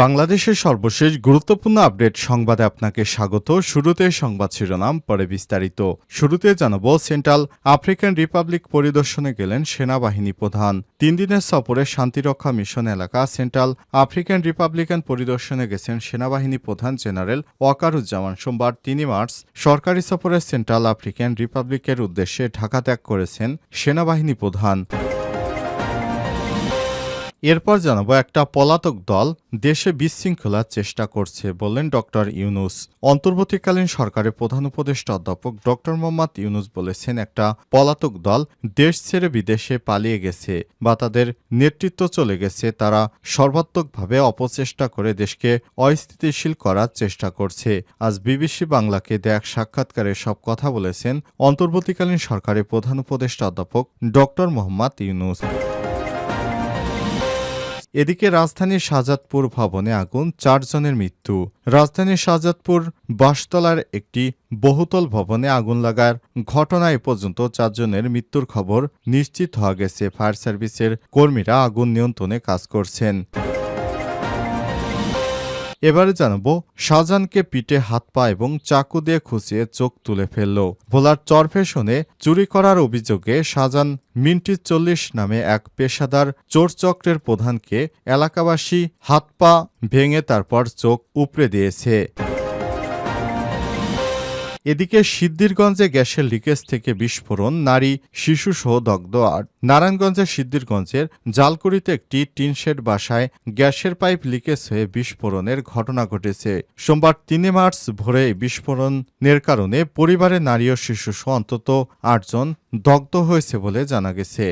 বাংলাদেশের সর্বশেষ গুরুত্বপূর্ণ আপডেট সংবাদে আপনাকে স্বাগত। শুরুতে সংবাদ শিরোনাম, পরে বিস্তারিত। শুরুতে জানাব, সেন্ট্রাল আফ্রিকান রিপাবলিক পরিদর্শনে গেলেন সেনাবাহিনী প্রধান। তিন দিনের সফরে শান্তিরক্ষা মিশন এলাকা সেন্ট্রাল আফ্রিকান রিপাবলিকান পরিদর্শনে গেছেন সেনাবাহিনী প্রধান জেনারেল ওয়াকারুজ্জামান। সোমবার তিনই মার্চ সরকারি সফরে সেন্ট্রাল আফ্রিকান রিপাবলিকের উদ্দেশ্যে ঢাকা ত্যাগ করেছেন সেনাবাহিনী প্রধান। এরপর জানাব একটা পলাতক দল দেশে বিশৃঙ্খলার চেষ্টা করছে বললেন ডক্টর ইউনুস। অন্তর্বর্তীকালীন সরকারের প্রধান উপদেষ্টা অধ্যাপক ডক্টর মোহাম্মদ ইউনুস বলেছেন, একটা পলাতক দল দেশ ছেড়ে বিদেশে পালিয়ে গেছে বা তাদের নেতৃত্ব চলে গেছে, তারা সর্বাত্মকভাবে অপচেষ্টা করে দেশকে অস্থিতিশীল করার চেষ্টা করছে। আজ বিবিসি বাংলাকে দেয়া এক সাক্ষাৎকারে সব কথা বলেছেন অন্তর্বর্তীকালীন সরকারের প্রধান উপদেষ্টা অধ্যাপক ডক্টর মোহাম্মদ ইউনুস। এদিকে রাজধানীর শাহজাদপুর ভবনে আগুন, চারজনের মৃত্যু। রাজধানীর শাহজাদপুর বাসতলার একটি বহুতল ভবনে আগুন লাগার ঘটনায় পর্যন্ত চারজনের মৃত্যুর খবর নিশ্চিত হওয়া গেছে। ফায়ার সার্ভিসের কর্মীরা আগুন নিয়ন্ত্রণে কাজ করছেন। এবারে জানাব, শাহজাহানকে পিঠে হাত পা এবং চাকু দিয়ে খুঁচিয়ে চোখ তুলে ফেলল। ভোলার চরফেশনে চুরি করার অভিযোগে শাহজাহান মিন্টি চল্লিশ নামে এক পেশাদার চোরচক্রের প্রধানকে এলাকাবাসী হাত পা ভেঙে তারপর চোখ উপড়ে দিয়েছে। এদিকে সিদ্দিরগঞ্জে গ্যাসের লিকেজ থেকে বিস্ফোরণ, নারী শিশুসহ দগ্ধ আট। নারায়ণগঞ্জের সিদ্দিরগঞ্জের জালকুড়িতে একটি টিনশেড বাসায় গ্যাসের পাইপ লিকেজ হয়ে বিস্ফোরণের ঘটনা ঘটেছে। সোমবার তিনে মার্চ ভোরে বিস্ফোরণের কারণে পরিবারের নারী ও শিশুসহ অন্তত আটজন দগ্ধ হয়েছে বলে জানা গেছে।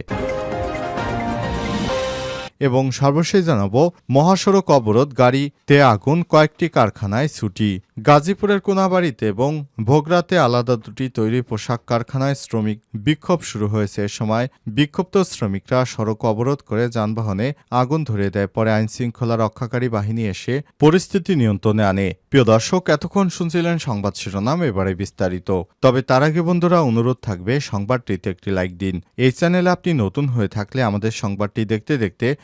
এবং সর্বশেষ জানাব, মহাসড়ক অবরোধ গাড়িতে আগুন, কয়েকটি কারখানায় ছুটি। গাজীপুরের কোনাবাড়িতে এবং ভোগরাতে আলাদা দুটি তৈরি পোশাক কারখানায় শ্রমিক বিক্ষোভ শুরু হয়েছে। এ সময় বিক্ষুব্ধ শ্রমিকরা সড়ক অবরোধ করে যানবাহনে আগুন ধরিয়ে দেয়। পরে আইনশৃঙ্খলা রক্ষাকারী বাহিনী এসে পরিস্থিতি নিয়ন্ত্রণে আনে। প্রিয় দর্শক, এতক্ষণ শুনছিলেন সংবাদ শিরোনাম, এবারে বিস্তারিত। তবে তার আগে বন্ধুরা, অনুরোধ থাকবে, সংবাদটিতে একটি লাইক দিন। এই চ্যানেলে আপনি নতুন হয়ে থাকলে আমাদের সংবাদটি দেখতে দেখতে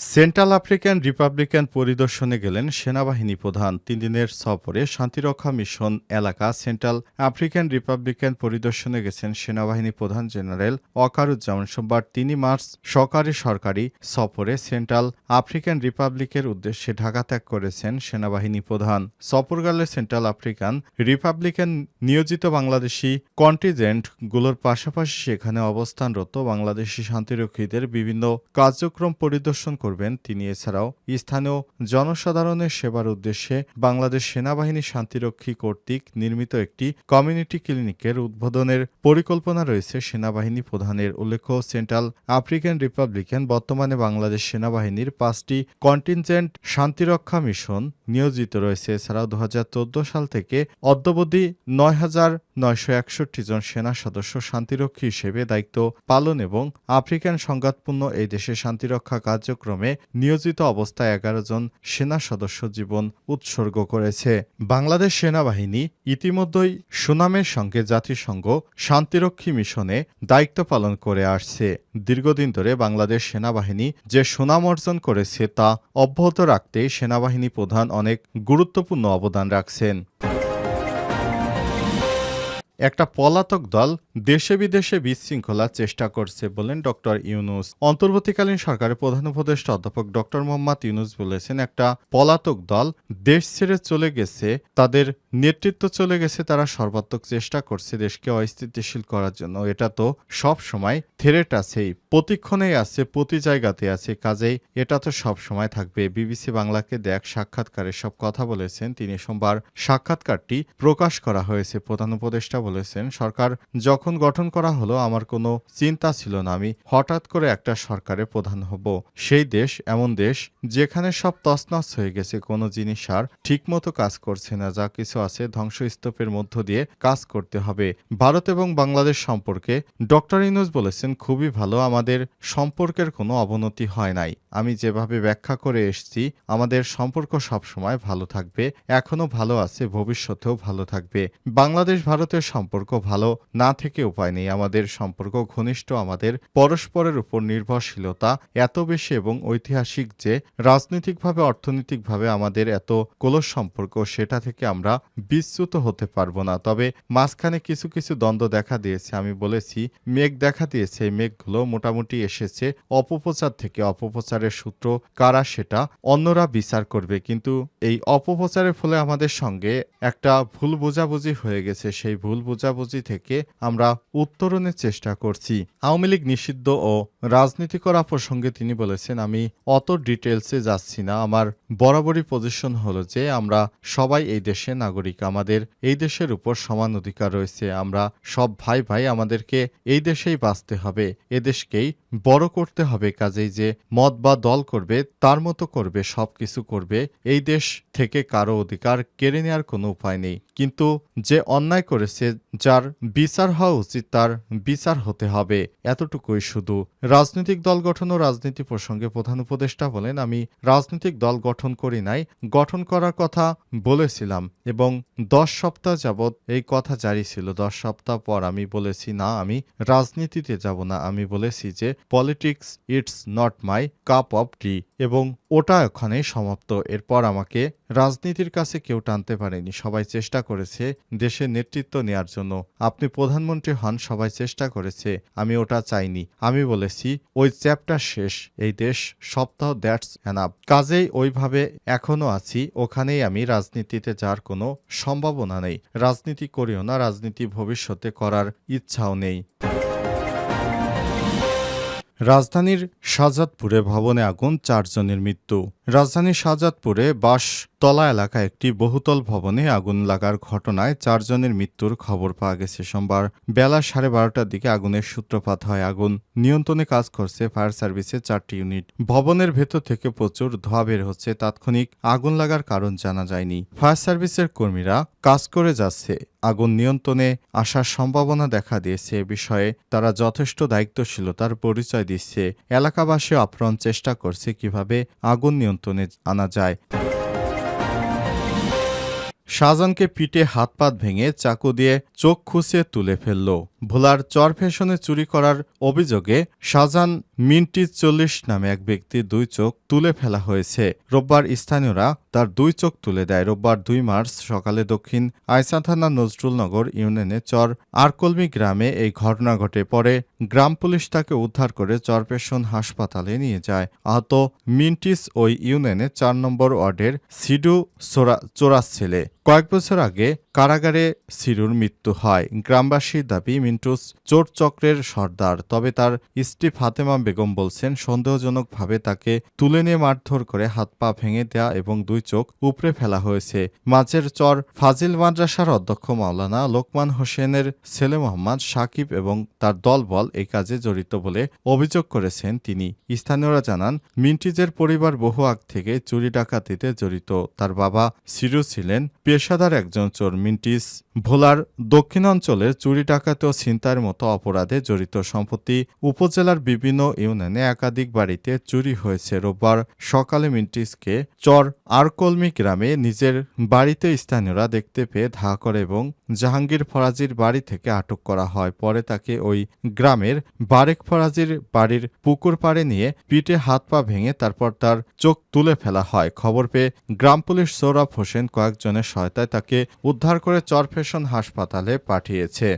সেন্ট্রাল আফ্রিকান রিপাবলিকান পরিদর্শনে গেলেন সেনাবাহিনী প্রধান। তিন দিনের সফরে শান্তিরক্ষা মিশন এলাকা সেন্ট্রাল আফ্রিকান রিপাবলিকান পরিদর্শনে গেছেন সেনাবাহিনী প্রধান জেনারেল অকারুজ্জামান। সোমবার তিনই মার্চ সরকারি সরকারি সফরে সেন্ট্রাল আফ্রিকান রিপাবলিকের উদ্দেশ্যে ঢাকা ত্যাগ করেছেন সেনাবাহিনী প্রধান। সফরকালে সেন্ট্রাল আফ্রিকান রিপাবলিকান নিয়োজিত বাংলাদেশি কন্টিজেন্টগুলোর পাশাপাশি সেখানে অবস্থানরত বাংলাদেশি শান্তিরক্ষীদের বিভিন্ন কার্যক্রম পরিদর্শন করবেন। তিনি এছাড়াও স্থানীয় জনসাধারণের সেবার উদ্দেশ্যে বাংলাদেশ সেনাবাহিনী শান্তিরক্ষী কর্তৃক নির্মিত একটি কমিউনিটি ক্লিনিকের উদ্বোধনের পরিকল্পনা রয়েছে সেনাবাহিনী প্রধানের। উল্লেখ্য, সেন্ট্রাল আফ্রিকান রিপাবলিকান বর্তমানে বাংলাদেশ সেনাবাহিনীর পাঁচটি কন্টিনজেন্ট শান্তিরক্ষা মিশন নিয়োজিত রয়েছে। এছাড়াও দু হাজার চোদ্দ সাল থেকে অদ্যবধি নয় হাজার নয়শো একষট্টি জন সেনা সদস্য শান্তিরক্ষী হিসেবে দায়িত্ব পালন এবং আফ্রিকান সংঘাতপূর্ণ এই দেশে শান্তিরক্ষা কার্যক্রমে নিয়োজিত অবস্থায় এগারো জন সেনা সদস্য জীবন উৎসর্গ করেছে। বাংলাদেশ সেনাবাহিনী ইতিমধ্যেই সুনামের সঙ্গে জাতিসংঘ শান্তিরক্ষী মিশনে দায়িত্ব পালন করে আসছে। দীর্ঘদিন ধরে বাংলাদেশ সেনাবাহিনী যে সুনাম অর্জন করেছে তা অব্যাহত রাখতে সেনাবাহিনী প্রধান অনেক গুরুত্বপূর্ণ অবদান রাখছেন। একটা পলাতক দল দেশে বিদেশে বিশৃঙ্খলার চেষ্টা করছে বলেন ডক্টর ইউনুস। অন্তর্বর্তীকালীন সরকারের প্রধান উপদেষ্টা অধ্যাপক ডক্টর মোহাম্মদ ইউনুস বলেছেন, একটা পলাতক দল দেশ ছেড়ে চলে গেছে, তাদের নেতৃত্ব চলে গেছে, তারা সর্বাত্মক চেষ্টা করছে দেশকে অস্থিতিশীল করার জন্য। এটা তো সব সময় থেরেট আছেই, প্রতিক্ষণেই আছে, প্রতি জায়গাতে আছে, কাজেই এটা তো সব সময় থাকবে। বিবিসি বাংলাকে দেখ সাক্ষাৎকারে সব কথা বলেছেন, তিনি সোমবার সাক্ষাৎকারটি প্রকাশ করা হয়েছে। প্রধান উপদেষ্টা বলেছেন, সরকার যখন যখন গঠন করা হলো, আমার কোনো চিন্তা ছিল না। আমি হঠাৎ করে একটা সরকারের প্রধান হব। সেই দেশ এমন দেশ যেখানে সব তছনছ হয়ে গেছে। কোনো জিনিস আর ঠিকমতো কাজ করছে না। যা কিছু আছে ধ্বংসস্তূপের মধ্য দিয়ে কাজ করতে হবে। ভারত এবং বাংলাদেশ সম্পর্কে ডক্টর ইনুজ বলেছেন, খুবই ভালো, আমাদের সম্পর্কের কোনো অবনতি হয় নাই। আমি যেভাবে ব্যাখ্যা করে এসেছি, আমাদের সম্পর্ক সবসময় ভালো থাকবে। এখনও ভালো আছে, ভবিষ্যতেও ভালো থাকবে। বাংলাদেশ ভারতের সম্পর্ক ভালো না থেকে উপায় নেই। আমাদের সম্পর্ক ঘনিষ্ঠ, আমাদের পরস্পরের উপর নির্ভরশীলতা এত বেশি এবং ঐতিহাসিক যে রাজনৈতিকভাবে, অর্থনৈতিকভাবে আমাদের এত কলস সম্পর্ক, সেটা থেকে আমরা বিচ্যুত হতে পারব না। তবে মাঝখানে কিছু কিছু দ্বন্দ্ব দেখা দিয়েছে, আমি বলেছি, মেঘ দেখা দিয়েছে। মেঘগুলো মোটামুটি এসেছে অপপ্রচার থেকে। অপপ্রচারের সূত্র কারা সেটা অন্যরা বিচার করবে। কিন্তু এই অপপ্রচারের ফলে আমাদের সঙ্গে একটা ভুল বোঝাবুঝি হয়ে গেছে। সেই ভুল বোঝাবুঝি থেকে আমরা উত্তরণের চেষ্টা করছি। আওয়ামী লীগ নিষিদ্ধ ও রাজনীতি করা প্রসঙ্গে তিনি বলেছেন, আমি অত ডিটেলসে যাচ্ছি না। আমার বরাবরই পজিশন হলো যে, আমরা সবাই এই দেশে নাগরিক। আমাদের এই দেশের উপর সমান অধিকার রয়েছে। আমরা সব ভাই ভাই আমাদেরকে এই দেশেই বাঁচতে হবে। এদেশকেই বড় করতে হবে। কাজেই যে মত বা দল করবে, তার মতো করবে সব কিছু করবে, এই দেশ থেকে কারও অধিকার কেড়ে নেওয়ার কোনো উপায় নেই। কিন্তু যে অন্যায় করেছে, যার বিচার হওয়া উচিত, তার বিচার হতে হবে। এতটুকুই শুধু। রাজনৈতিক দল গঠন ও রাজনীতি প্রসঙ্গে প্রধান উপদেষ্টা বলেন, আমি রাজনৈতিক দল গঠন করি নাই, গঠন করার কথা বলেছিলাম এবং দশ সপ্তাহ যাবৎ এই কথা জারি ছিল। দশ সপ্তাহ পর আমি বলেছি, না, আমি রাজনীতিতে যাব না। আমি বলেছি যে, politics it's not my cup of tea এবং ওটা ওখানেই সমাপ্ত। এরপর আমাকে রাজনীতির কাছে কেউ টানতে পারেনি, সবাই চেষ্টা করেছে দেশের নেতৃত্ব নেয়ার জন্য। আপনি প্রধানমন্ত্রী হন, সবাই চেষ্টা করেছে, আমি ওটা চাইনি। আমি বলেছি, ওই চ্যাপ্টার শেষ, এই দেশ সপ্তাহ দ্যাটস অ্যানাপ কাজেই ওইভাবে এখনও আছি, ওখানেই আমি রাজনীতিতে যাওয়ার কোনো সম্ভাবনা নেই। রাজনীতি করিও না, রাজনীতি ভবিষ্যতে করার ইচ্ছাও নেই। রাজধানীর শাহজাদপুরে ভবনে আগুন, চারজনের মৃত্যু। রাজধানীর শাহজাদপুরে বাস তলা এলাকায় একটি বহুতল ভবনে আগুন লাগার ঘটনায় চারজনের মৃত্যুর খবর পাওয়া গেছে। সোমবার বেলা সাড়ে বারোটার দিকে আগুনের সূত্রপাত হয়। আগুন নিয়ন্ত্রণে কাজ করছে ফায়ার সার্ভিসের চারটি ইউনিট। ভবনের ভেতর থেকে প্রচুর ধোঁয়া বের হচ্ছে। তাৎক্ষণিক আগুন লাগার কারণ জানা যায়নি। ফায়ার সার্ভিসের কর্মীরা কাজ করে যাচ্ছে। আগুন নিয়ন্ত্রণে আসার সম্ভাবনা দেখা দিয়েছে। এ বিষয়ে তারা যথেষ্ট দায়িত্বশীলতার পরিচয় দিচ্ছে। এলাকাবাসী আপ্রাণ চেষ্টা করছে কীভাবে আগুন নিয়ন্ত্রণে আনা যায়। শাহজাহানকে পিঠে হাত পাত ভেঙে চাকু দিয়ে চোখ খুঁচিয়ে তুলে ফেলল। ভোলার চর ফ্যাশনে চুরি করার অভিযোগে শাহজাহান মিন্টি চল্লিশ নামে এক ব্যক্তির দুই চোখ তুলে ফেলা হয়েছে। রোববার স্থানীয়রা তার দুই চোখ তুলে দেয়। রোববার দুই মার্চ সকালে দক্ষিণ আয়সা থানা নজরুলনগর ইউনিয়নে চর আরকলমি গ্রামে এই ঘটনা ঘটে। পরে গ্রাম পুলিশ তাকে উদ্ধার করে চরপেশন হাসপাতালে নিয়ে যায়। আহত মিন্টিস ওই ইউনিয়নে চার নম্বর ওয়ার্ডের সিডু চোরা, চোরাস ছেলে। কয়েক বছর আগে কারাগারে সিরুর মৃত্যু হয়। গ্রামবাসীর দাবি, মিন্টুস চোর চক্রের সর্দার, তবে তার স্ত্রী ফাতেমা বেগম বলছেন, সন্দেহজনকভাবে তাকে তুলে নিয়ে মারধর করে হাত পা ভেঙে দেয়া এবং দুই চোখ উপড়ে ফেলা হয়েছে। মাঝের চর ফাজিল মাদ্রাসার অধ্যক্ষ মাওলানা লোকমান হোসেনের ছেলে মোহাম্মদ সাকিব এবং তার দলবল এই কাজে জড়িত বলে অভিযোগ করেছেন তিনি। স্থানীয়রা জানান, মিন্টিজের পরিবার বহু আগ থেকে চুরি ডাকাতিতে জড়িত। তার বাবা সিরু ছিলেন পেশাদার একজন চোর মিন্টিস ভোলার দক্ষিণাঞ্চলের চুরি ডাকাতি ও ছিনতাইয়ের মতো অপরাধে জড়িত সম্প্রতি উপজেলার বিভিন্ন ইউনিয়নে একাধিক বাড়িতে চুরি হয়েছে। রোববার সকালে মিন্টিসকে চর আরকলমি গ্রামে নিজের বাড়িতে স্থানীয়রা দেখতে পেয়ে ধা করে এবং জাহাঙ্গীর ফরাজির বাড়ি থেকে আটক করা হয়। পরে তাকে ওই গ্রামের বারেক ফরাজির বাড়ির পুকুর পাড়ে নিয়ে পিঠে হাত পা ভেঙে তারপর তার চোখ তুলে ফেলা হয়। খবর পেয়ে গ্রাম পুলিশ সৌরভ হোসেন কয়েকজনের সহায়তায় তাকে উদ্ধার করে চরফেশন হাসপাতালে পাঠিয়েছে।